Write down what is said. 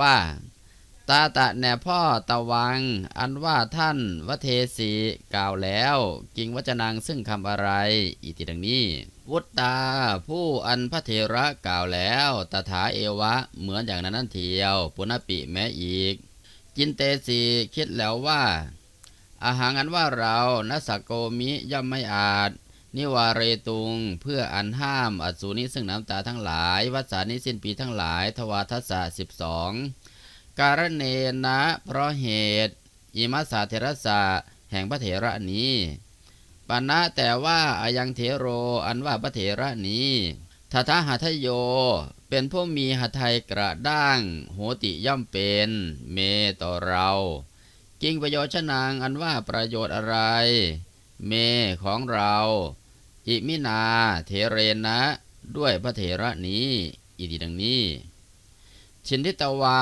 ว่าตาตะแน่พ่อตะวัง อันว่าท่านวเทสีกล่าวแล้ว กิงวัจนังซึ่งคำอะไรอีติดังนี้ วุตตา ผู้อันพระเถระกล่าวแล้วตถาเอวะเหมือนอย่างนั้นนั่นเทียว ปุณปิแม้อีก จินเตสีคิดแล้วว่าอาหารอันว่าเรานัสสโกมิย่อมไม่อาจ นิวาเรตุง เพื่ออันห้ามอสูนิซึ่งน้ำตาทั้งหลาย วัสานิสิ้นปีทั้งหลาย ทวาทัสสะสิบสองการเนนะ เพราะเหตุอิมัสสาเทระสะแห่งพระเถระนี้ปัณะแต่ว่าอายังเทโรอันว่าพระเถระนี้ทัทหัทโย เป็นผู้มีหัทัยกระด้าง โหติย่อมเป็นเมต่อเรา กิงประโยชนางอันว่าประโยชน์อะไร เมของเรา อิมินาเทเรนะ ด้วยพระเถระนี้อีกทีดังนี้ ชินทิตวา